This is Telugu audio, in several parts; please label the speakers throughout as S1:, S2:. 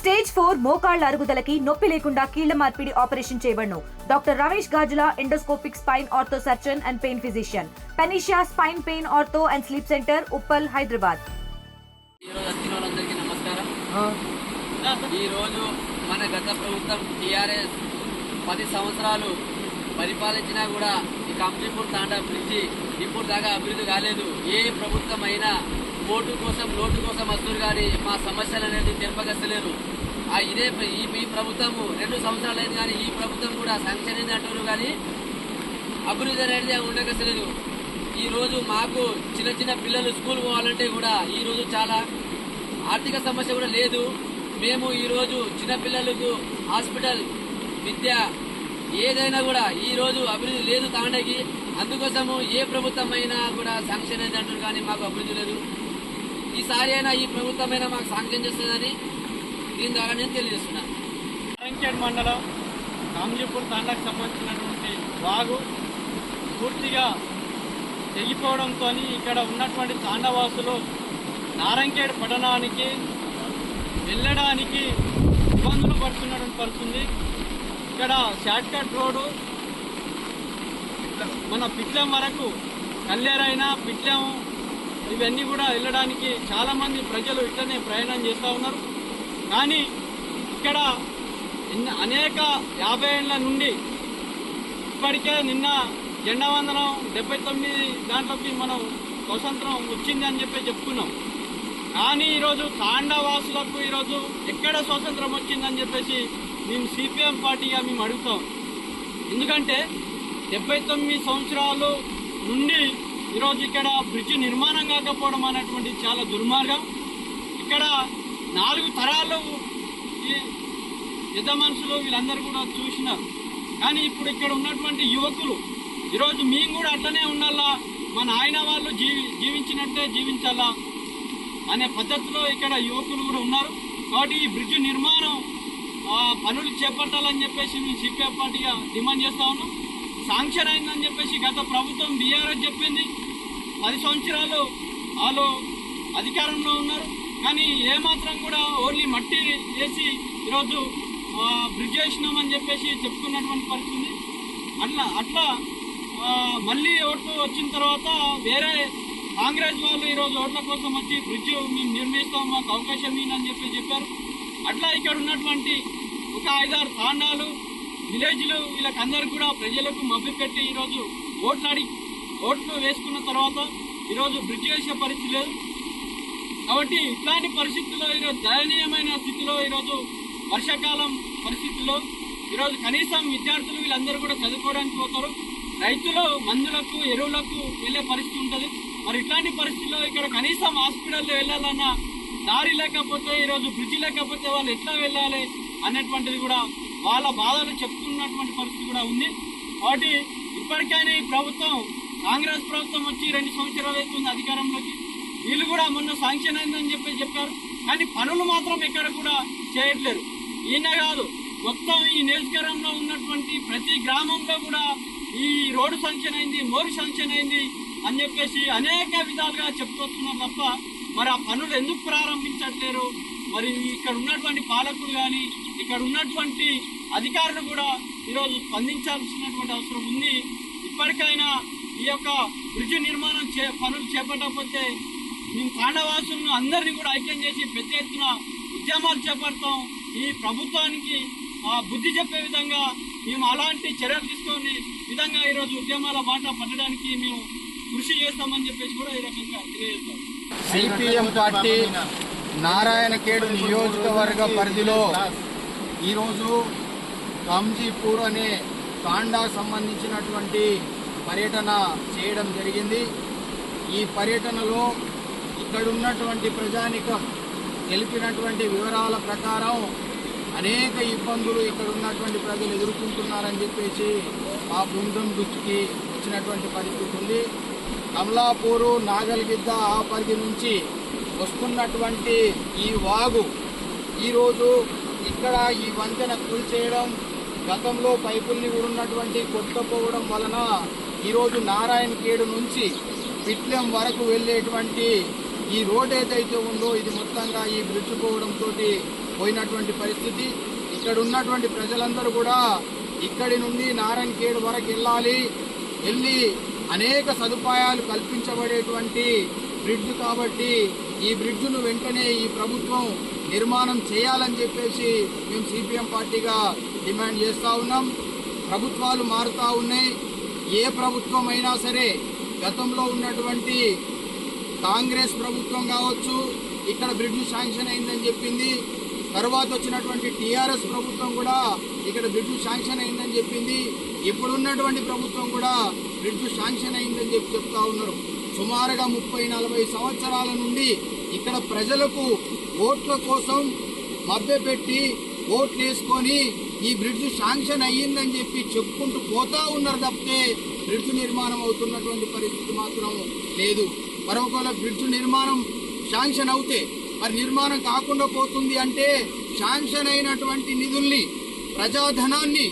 S1: స్టేజ్ ఫోర్ మోకాళ్ళ అరుగుదలకి నొప్పి లేకుండా కీళ్ళ మార్పిడి ఆపరేషన్ చేయబడును. Doctor Ramesh Gajula endoscopic spine ortho surgeon and pain physician. Panacea spine pain ortho and sleep centre Uppal Hyderabad.
S2: ఈరోజు మన గత ప్రభుత్వం టీఆర్ఎస్ పది సంవత్సరాలు పరిపాలించినా కూడా ఈ కంప్లీపూర్ తాండా బ్రిడ్జి ఇప్పుడు దాకా అభివృద్ధి కాలేదు. ఏ ప్రభుత్వం అయినా ఓటు కోసం లోటు కోసం వస్తున్నారు కానీ మా సమస్యలు అనేది తెరపగస్తలేరు ఆ ఇదే ఈ ఈ ప్రభుత్వము రెండు సంవత్సరాలు అయింది కానీ ఈ ప్రభుత్వం కూడా శాంక్షన్ అయింది అంటున్నారు కానీ అభివృద్ధి అనేది ఉండకసలేదు ఈ రోజు మాకు చిన్న చిన్న పిల్లలు స్కూల్ పోవాలంటే కూడా ఈ రోజు చాలా ఆర్థిక సమస్య కూడా లేదు. మేము ఈరోజు చిన్నపిల్లలకు హాస్పిటల్ విద్య ఏదైనా కూడా ఈ రోజు అభివృద్ధి లేదు తాండకి. అందుకోసము ఏ ప్రభుత్వం అయినా కూడా శాంక్షన్ అయింది అంటారు కానీ మాకు అభివృద్ధి లేదు. ఈసారి అయినా ఈ ప్రభుత్వం అయినా మాకు సాంక్షన్ చేస్తుందని దీని ద్వారా నేను తెలియజేస్తున్నాను
S3: నారాయణఖేడ్ మండలం కాంజీపూర్ తాండాకు సంబంధించినటువంటి వాగు పూర్తిగా తెగిపోవడంతో ఇక్కడ ఉన్నటువంటి తాండవాసులు నారాయణఖేడ్ పట్టణానికి వెళ్ళడానికి ఇబ్బందులు పడుతున్నటువంటి పడుతుంది ఇక్కడ షార్ట్కట్ రోడ్డు మన పిట్లం వరకు కల్లేరైనా పిట్లం ఇవన్నీ కూడా వెళ్ళడానికి చాలామంది ప్రజలు ఇట్లనే ప్రయాణం చేస్తూ ఉన్నారు. కానీ ఇక్కడ అనేక యాభై ఏళ్ళ నుండి ఇప్పటికే నిన్న జెండా వందనం డెబ్బై తొమ్మిది దాంట్లోకి మనం స్వతంత్రం వచ్చింది అని చెప్పి చెప్పుకున్నాం. కానీ ఈరోజు తాండవాసులకు ఈరోజు ఎక్కడ స్వాతంత్రం వచ్చిందని చెప్పేసి మేము సిపిఎం పార్టీగా మేము అడుగుతాం. ఎందుకంటే డెబ్బై తొమ్మిది సంవత్సరాలు నుండి ఈరోజు ఇక్కడ బ్రిడ్జ్ నిర్మాణం కాకపోవడం అనేటువంటి చాలా దుర్మార్గం. ఇక్కడ నాలుగు తరాలు ఈ పెద్ద మనుషులు వీళ్ళందరూ కూడా చూసినారు. కానీ ఇప్పుడు ఇక్కడ ఉన్నటువంటి యువకులు ఈరోజు మేము కూడా అట్లనే ఉండాలా? మన ఆయన వాళ్ళు జీవి జీవించినట్టే జీవించాలా? అనే పద్ధతిలో ఇక్కడ యువకులు కూడా ఉన్నారు. కాబట్టి ఈ బ్రిడ్జ్ నిర్మాణం పనులు చేపట్టాలని చెప్పేసి మేము సిపిఎఫ్ పార్టీగా డిమాండ్ చేస్తా ఉన్నాం. శాంక్షన్ అయిందని చెప్పేసి గత ప్రభుత్వం బీఆర్ఎస్ చెప్పింది. పది సంవత్సరాలు వాళ్ళు అధికారంలో ఉన్నారు. కానీ ఏమాత్రం కూడా ఓన్లీ మట్టి వేసి ఈరోజు బ్రిడ్జ్ వేసినామని చెప్పేసి చెప్పుకున్నటువంటి పరిస్థితి. అట్లా అట్లా మళ్ళీ ఓట్లు వచ్చిన తర్వాత వేరే కాంగ్రెస్ వాళ్ళు ఈరోజు ఓట్ల కోసం వచ్చి బ్రిడ్జ్ మేము నిర్మిస్తాం మాకు అవకాశం అని చెప్పి చెప్పారు. అట్లా ఇక్కడ ఉన్నటువంటి ఒక ఐదారు తాండాలు విలేజ్లు వీళ్ళకందరికి కూడా ప్రజలకు మభ్య పెట్టి ఈరోజు ఓట్లాడి ఓట్లు వేసుకున్న తర్వాత ఈరోజు బ్రిడ్జ్ వేసే పరిస్థితి లేదు. కాబట్టి ఇట్లాంటి పరిస్థితుల్లో ఈరోజు దయనీయమైన స్థితిలో ఈరోజు వర్షాకాలం పరిస్థితుల్లో ఈరోజు కనీసం విద్యార్థులు వీళ్ళందరూ కూడా చదువుకోవడానికి పోతారు. రైతులు మందులకు ఎరువులకు వెళ్ళే పరిస్థితి ఉంటుంది. మరి ఇట్లాంటి పరిస్థితుల్లో ఇక్కడ కనీసం హాస్పిటల్లో వెళ్ళాలన్నా దారి లేకపోతే ఈరోజు బ్రిడ్జ్ లేకపోతే వాళ్ళు ఎట్లా వెళ్ళాలి అనేటువంటిది కూడా వాళ్ళ బాధలు చెప్తున్నటువంటి పరిస్థితి కూడా ఉంది. కాబట్టి ఇప్పటికైనా ఈ ప్రభుత్వం కాంగ్రెస్ ప్రభుత్వం వచ్చి రెండు సంవత్సరాలు అవుతుంది అధికారంలోకి. వీళ్ళు కూడా మొన్న శాంక్షన్ అయిందని చెప్పి చెప్పారు. కానీ పనులు మాత్రం ఎక్కడ కూడా చేయట్లేరు ఈయన కాదు మొత్తం ఈ నియోజకవర్గంలో ఉన్నటువంటి ప్రతి గ్రామంలో కూడా ఈ రోడ్డు శాంక్షన్ అయింది మోరు శాంక్షన్ అయింది అని చెప్పేసి అనేక విధాలుగా చెప్పుకొస్తున్నారు తప్ప మరి ఆ పనులు ఎందుకు ప్రారంభించట్లేరు? మరి ఇక్కడ ఉన్నటువంటి పాలకులు కానీ ఇక్కడ ఉన్నటువంటి అధికారులు కూడా ఈరోజు స్పందించాల్సినటువంటి అవసరం ఉంది. ఇప్పటికైనా ఈ యొక్క బ్రిడ్జ్ నిర్మాణం చే పనులు చేపట్టకపోతే మేము తాండవాసులను అందరినీ కూడా ఐక్యం చేసి పెద్ద ఎత్తున ఉద్యమాలు చేపడతాం. ఈ ప్రభుత్వానికి ఆ, బుద్ధి చెప్పే విధంగా మేము అలాంటి చర్యలు తీసుకొని విధంగా ఈరోజు ఉద్యమాల బాట పట్టడానికి మేము కృషి చేస్తామని చెప్పేసి కూడా ఈ రకంగా తెలియజేస్తాం.
S4: సిపిఎం పార్టీ నారాయణఖేడ్ నియోజకవర్గ పరిధిలో ఈరోజు కాంజీపూర్ అనే తాండా సంబంధించినటువంటి పర్యటన చేయడం జరిగింది. ఈ పర్యటనలో ఇక్కడ ఉన్నటువంటి ప్రజానికం తెలిపినటువంటి వివరాల ప్రకారం అనేక ఇబ్బందులు ఇక్కడ ఉన్నటువంటి ప్రజలు ఎదుర్కొంటున్నారని చెప్పేసి మా బృందం దృష్టికి వచ్చినటువంటి పరిస్థితి ఉంది. కమలాపూరు నాగల్గిద్ద ఆ పరిధి నుంచి వస్తున్నటువంటి ఈ వాగు. ఈరోజు ఇక్కడ ఈ వంతెన కూల్చేయడం గతంలో పైపుల్ని ఉన్నటువంటి కొట్టుకుపోవడం వలన ఈరోజు నారాయణ కేడు నుంచి పిట్లెం వరకు వెళ్ళేటువంటి ఈ రోడ్ ఏదైతే ఉందో ఇది మొత్తంగా ఈ బ్రిడ్జ్ పోవడంతో పోయినటువంటి పరిస్థితి. ఇక్కడ ఉన్నటువంటి ప్రజలందరూ కూడా ఇక్కడి నుండి నారాయణఖేడ్ వరకు వెళ్ళాలి. వెళ్ళి అనేక సదుపాయాలు కల్పించబడేటువంటి బ్రిడ్జ్ కాబట్టి ఈ బ్రిడ్జ్ను వెంటనే ఈ ప్రభుత్వం నిర్మాణం చేయాలని చెప్పేసి మేము సిపిఎం పార్టీగా డిమాండ్ చేస్తూ ఉన్నాం. ప్రభుత్వాలు మారుతూ ఉన్నాయి. ఏ ప్రభుత్వం అయినా సరే గతంలో ఉన్నటువంటి కాంగ్రెస్ ప్రభుత్వం కావచ్చు ఇక్కడ బ్రిడ్జ్ శాంక్షన్ అయిందని చెప్పింది. తర్వాత వచ్చినటువంటి టీఆర్ఎస్ ప్రభుత్వం కూడా ఇక్కడ బ్రిడ్జ్ శాంక్షన్ అయిందని చెప్పింది. ఇప్పుడున్నటువంటి ప్రభుత్వం కూడా బ్రిడ్జ్ శాంక్షన్ అయిందని చెప్పి చెప్తా ఉన్నారు. సుమారుగా ముప్పై నలభై సంవత్సరాల నుండి ఇక్కడ ప్రజలకు ఓట్ల కోసం మభ్యపెట్టి ఓట్లు వేసుకొని ఈ బ్రిడ్జ్ శాంక్షన్ అయ్యిందని చెప్పి చెప్పుకుంటూ పోతా ఉన్నారు తప్పితే బ్రిడ్జ్ నిర్మాణం అవుతున్నటువంటి పరిస్థితి మాత్రం లేదు. మరొకవేళ బ్రిడ్జ్ నిర్మాణం శాంక్షన్ అవుతే మరి నిర్మాణం కాకుండా పోతుంది అంటే శాంక్షన్ అయినటువంటి నిధుల్ని ప్రజాధనాన్ని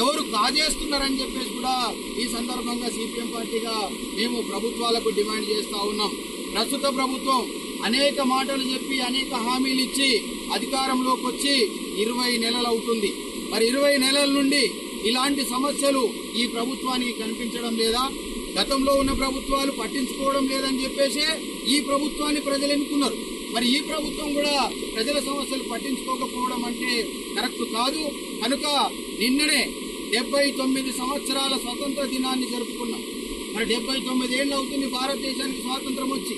S4: ఎవరు కాజేస్తున్నారని చెప్పేసి కూడా ఈ సందర్భంగా సిపిఎం పార్టీగా మేము ప్రభుత్వాలకు డిమాండ్ చేస్తూ ఉన్నాం. ప్రస్తుత ప్రభుత్వం అనేక మాటలు చెప్పి అనేక హామీలు ఇచ్చి అధికారంలోకి వచ్చి ఇరవై నెలలు అవుతుంది. మరి ఇరవై నెలల నుండి ఇలాంటి సమస్యలు ఈ ప్రభుత్వానికి కనిపించడం లేదా? గతంలో ఉన్న ప్రభుత్వాలు పట్టించుకోవడం లేదని చెప్పేసి ఈ ప్రభుత్వాన్ని ప్రజలు ఎన్నుకున్నారు. మరి ఈ ప్రభుత్వం కూడా ప్రజల సమస్యలు పట్టించుకోకపోవడం అంటే కరెక్ట్ కాదు. కనుక నిన్ననే డెబ్బై తొమ్మిది సంవత్సరాల స్వతంత్ర దినాన్ని జరుపుకున్నాం. మరి డెబ్బై తొమ్మిది ఏళ్ళు అవుతుంది భారతదేశానికి స్వాతంత్రం వచ్చి.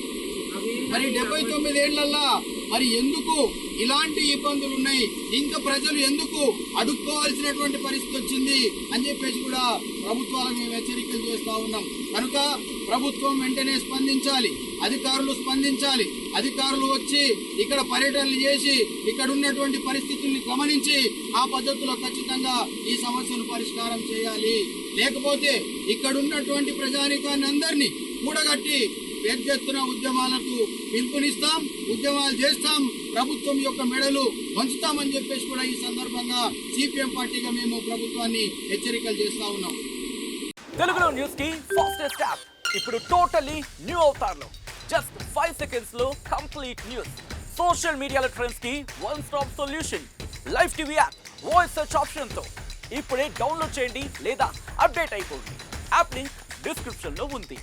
S4: మరి డెబ్బై తొమ్మిది ఏళ్ళల్లా మరి ఎందుకు ఇలాంటి ఇబ్బందులు ఉన్నాయి? ఇంకా ప్రజలు ఎందుకు అడుక్కోవాల్సినటువంటి పరిస్థితి వచ్చింది? అని చెప్పేసి కూడా ప్రభుత్వాలకు మేము హెచ్చరికలు చేస్తా ఉన్నాం. కనుక ప్రభుత్వం వెంటనే స్పందించాలి. అధికారులు స్పందించాలి. అధికారులు వచ్చి ఇక్కడ పర్యటనలు చేసి ఇక్కడ ఉన్నటువంటి పరిస్థితుల్ని గమనించి ఆ పద్ధతిలో ఖచ్చితంగా ఈ సమస్యను పరిష్కారం చేయాలి. లేకపోతే ఇక్కడ ఉన్నటువంటి ప్రజానికాన్ని అందరినీ కూడగట్టి పెద్ద ఎత్తున ఉద్యమాలకు పిలుపునిస్తాం ఉద్యమాలు చేస్తాం ప్రభుత్వం యొక్క మెడలు వంచుతామని చెప్పేసి కూడా ఈ సందర్భంగా సిపిఎం పార్టీగా మేము ప్రభుత్వాన్ని హెచ్చరికలు చేస్తా ఉన్నాం.
S5: తెలుగులో న్యూస్కి ఫాస్టెస్ట్ యాప్ ఇప్పుడు టోటలీ న్యూ అవుతారు జస్ట్ ఫైవ్ సెకండ్స్లో కంప్లీట్ న్యూస్ సోషల్ మీడియాలో ట్రెండ్స్కి one stop solution live TV app voice search ఆప్షన్తో ఇప్పుడే డౌన్లోడ్ చేయండి లేదా అప్డేట్ అయిపోండి. యాప్ లింక్ డిస్క్రిప్షన్లో ఉంది.